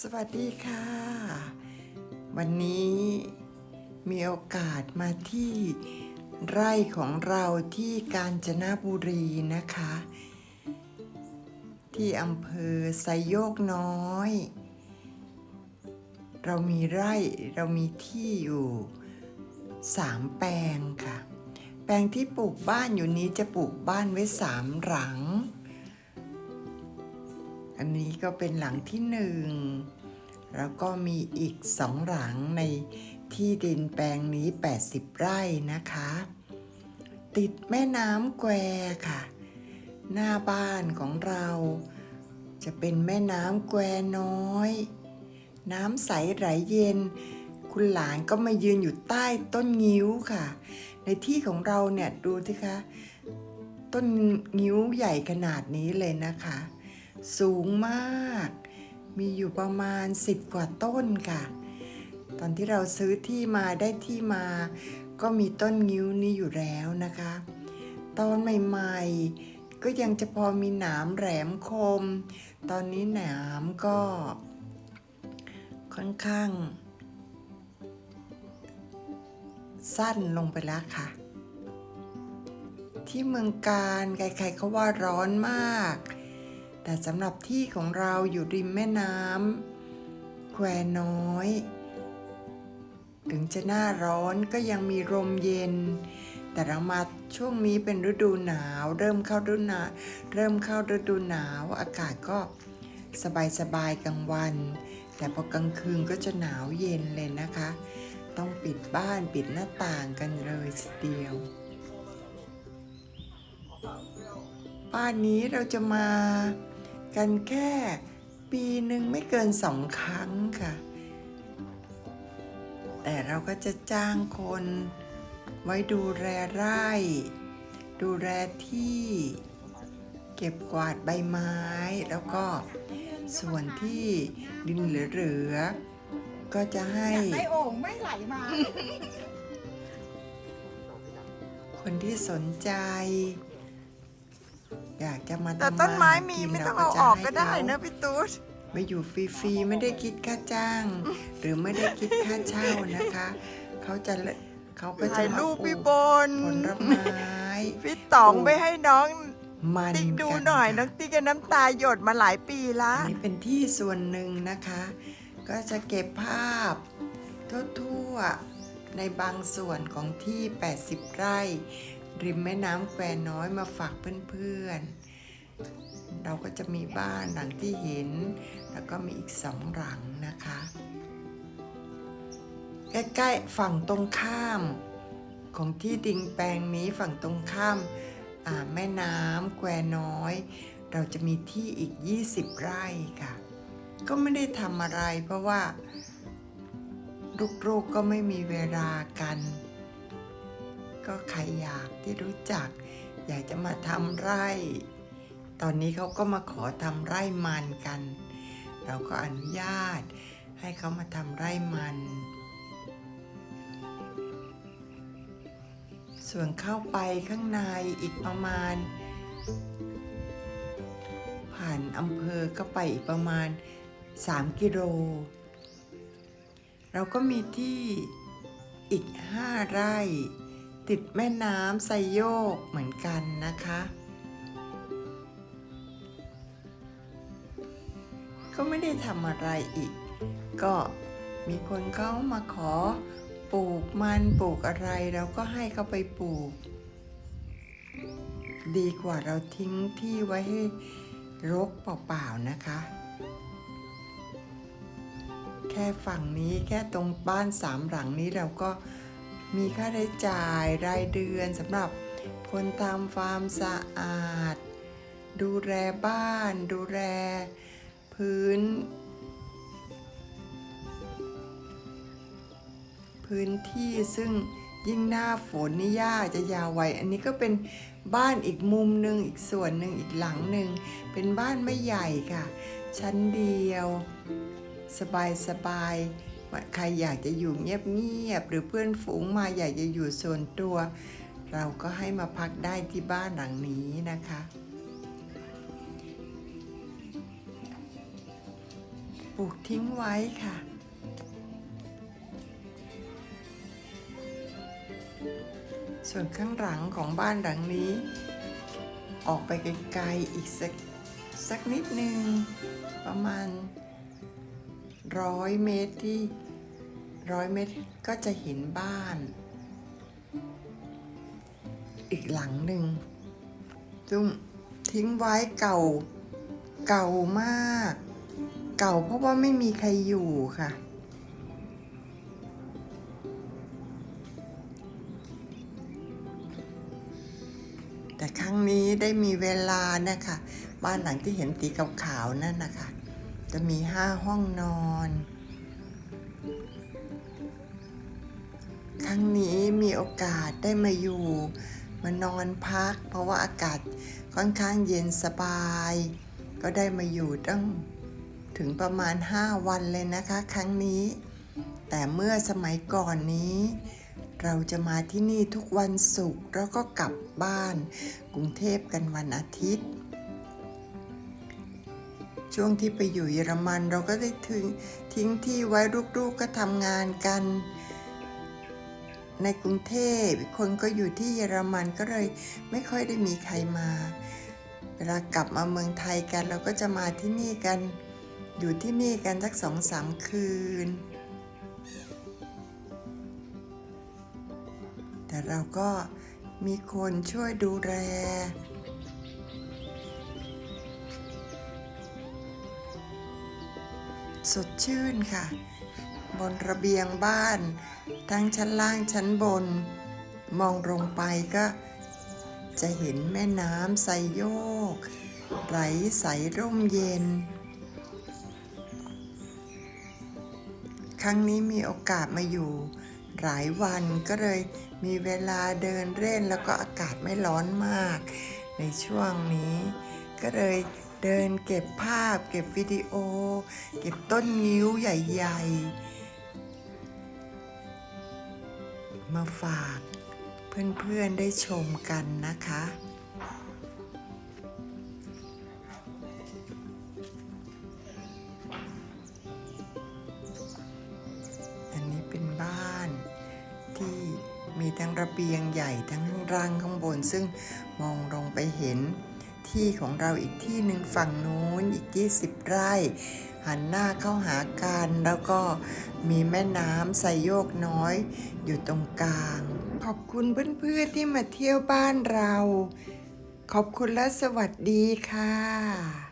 สวัสดีค่ะ วันนี้มีโอกาสมาที่ไร่ของเราที่กาญจนบุรีนะคะ ที่อำเภอไซโยกน้อย เรามีไร่เรามีที่อยู่สามแปลงค่ะ แปลงที่ปลูกบ้านอยู่นี้จะปลูกบ้านไว้สามหลัง อันนี้ก็เป็นหลังที่หนึ่งแล้วก็มีอีกสองหลังในที่ดินแปลงนี้ 80 ไร่นะคะ ติดแม่น้ำแควค่ะ หน้าบ้านของเราจะเป็นแม่น้ำแควน้อย น้ำใสไหลเย็น คุณหลานก็มายืนอยู่ใต้ต้นงิ้วค่ะ ในที่ของเราเนี่ยดูสิคะ ต้นงิ้วใหญ่ขนาดนี้เลยนะคะ สูงมาก มีอยู่ประมาณ 10 กว่าต้นค่ะ ตอนที่เราซื้อที่มาได้ที่มา ก็มีต้นงิ้วนี้อยู่แล้วนะคะ ตอนใหม่ๆ ก็ยังจะพอมีหนามแหลมคม ตอนนี้หนามก็ ค่อนข้าง สั้นลงไปแล้วค่ะที่เมืองการใครๆเขาว่าร้อนมาก แต่สำหรับที่ของเราอยู่ริมแม่น้ำแควน้อย ถึงจะหน้าร้อนก็ยังมีลมเย็น แต่เรามาช่วงนี้เป็นฤดูหนาว เริ่มเข้าฤดูหนาวเริ่มเข้าฤดูหนาว อากาศก็สบายสบายๆกลางวัน แต่พอกลางคืนก็จะหนาวเย็นเลยนะคะ ต้องปิดบ้านปิดหน้าต่างกันเลยเดียวบ้านนี้เราจะมา กันแค่ปีหนึ่งไม่เกินสองครั้งค่ะ แต่เราก็จะจ้างคนไว้ดูแลไร่ ดูแลที่ เก็บกวาดใบไม้ แล้วก็ส่วนที่ดินเหลือๆก็จะให้ไอโอ่งไม่ไหลมา คนที่สนใจ อยากจะมาแต่ทำต้นไม้าหามีกินไม่รต้องเอาจออกให้ก็ได้เขานะพี่ตูดมาอยู่ฟรีๆไม่ได้คิดค่าจ้าง หรือไม่ได้คิดค่าเช่านะคะ เขาจะเลเขาก็จะถ่ายมารูปปลูพี่กบนผลไม้พี่ต๋องไปให้น้องมันติ๊กดูกัหน่อยค่ะน้องติ๊กกับน้ำตาหยดมาหลายปีละอันนี้เป็นที่ส่วนหนึ่งนะคะ ก็จะเก็บภาพ ทั่วๆในบางส่วนของที่ 80 ไร่ ริมแม่น้ำแควน้อยมาฝากเพื่อนๆ เราก็จะมีบ้านหลังที่เห็น แล้วก็มีอีกสองหลังนะคะ ใกล้ๆฝั่งตรงข้าม ของที่ดิงแปลงนี้ฝั่งตรงข้ามาแม่น้ำแควน้อย เราจะมีที่อีก 20 ไร่ค่ะ ก็ไม่ได้ทำอะไรเพราะว่าลูกๆก็ไม่มีเวลากัน ก็ใครอยากที่รู้จัก อยากจะมาทำไร่ ตอนนี้เขาก็มาขอทำไร่มันกัน เราก็อนุญาตให้เขามาทำไร่มัน ส่วนเข้าไปข้างในอีกประมาณ ผ่านอำเภอก็ไปอีกประมาณ 3 กิโล เราก็มีที่อีก 5 ไร่ ติดแม่น้ำไซโยกเหมือนกันนะคะ ก็ไม่ได้ทำอะไรอีก ก็มีคนเขามาขอปลูกมันปลูกอะไรเราก็ให้เขาไปปลูก ดีกว่าเราทิ้งที่ไว้ให้รกเปล่าๆนะคะ แค่ฝั่งนี้แค่ตรงบ้านสามหลังนี้เราก็ มีค่าใช้จ่ายรายเดือนสำหรับคนทำฟาร์มสะอาด ดูแลบ้าน ดูแลพื้น พื้นที่ซึ่งยิ่งหน้าฝนนี่หญ้าจะยาวไวอันนี้ก็เป็นบ้านอีกมุมหนึ่งอีกส่วนหนึ่งอีกหลังหนึ่งเป็นบ้านไม่ใหญ่ค่ะ ชั้นเดียว สบายสบาย ใครอยากจะอยู่เงียบๆหรือเพื่อนฝูงมาอยากจะอยู่ส่วนตัว เราก็ให้มาพักได้ที่บ้านหลังนี้นะคะปลูกทิ้งไว้ค่ะส่วนข้างหลังของบ้านหลังนี้ ออกไปไกลๆอีกสักสักนิดหนึ่งประมาณร้อยเมตรที่ ร้อยเมตรก็จะเห็นบ้าน อีกหลังหนึ่งซึ่งทิ้งไว้เก่าเก่ามาก เก่าเพราะว่าไม่มีใครอยู่ค่ะ แต่ครั้งนี้ได้มีเวลานะคะบ้านหลังที่เห็นสีขาวๆนั่นนะคะจะมีห้าห้องนอน ครั้งนี้มีโอกาสได้มาอยู่ มานอนพัก เพราะว่าอากาศค่อนข้างเย็นสบาย ก็ได้มาอยู่ตั้งถึงประมาณ 5 วันเลยนะคะ ครั้งนี้ แต่เมื่อสมัยก่อนนี้ เราจะมาที่นี่ทุกวันศุกร์แล้วก็กลับบ้านกรุงเทพกันวันอาทิตย์ช่วงที่ไปอยู่เยอรมันเราก็ได้ทิ้งทิ้งที่ไว้ลูกๆก็ทำงานกัน ในกรุงเทพคนก็อยู่ที่เยอรมันก็เลยไม่ค่อยได้มีใครมา เวลากลับมาเมืองไทยกัน เราก็จะมาที่นี่กัน อยู่ที่นี่กันสักสองสามคืน แต่เราก็มีคนช่วยดูแลสดชื่นค่ะ บนระเบียงบ้าน ทั้งชั้นล่างชั้นบน มองลงไปก็จะเห็นแม่น้ำไซโยก ไหลใสร่มเย็น ครั้งนี้มีโอกาสมาอยู่ หลายวันก็เลยมีเวลาเดินเล่นแล้วก็อากาศไม่ร้อนมาก ในช่วงนี้ ก็เลยเดินเก็บภาพ เก็บวิดีโอ เก็บต้นงิ้วใหญ่ ๆ มาฝากเพื่อนๆได้ชมกันนะคะ อันนี้เป็นบ้านที่มีทั้งระเบียงใหญ่ทั้งข้างล่างข้างบน ซึ่งมองลงไปเห็น ที่ของเราอีกที่หนึ่งฝั่งนู้นอีก 20 ไร่ หันหน้าเข้าหากันแล้วก็มีแม่น้ำไซโยกน้อย อยู่ตรงกลาง ขอบคุณเพื่อนๆที่มาเที่ยวบ้านเรา ขอบคุณและสวัสดีค่ะ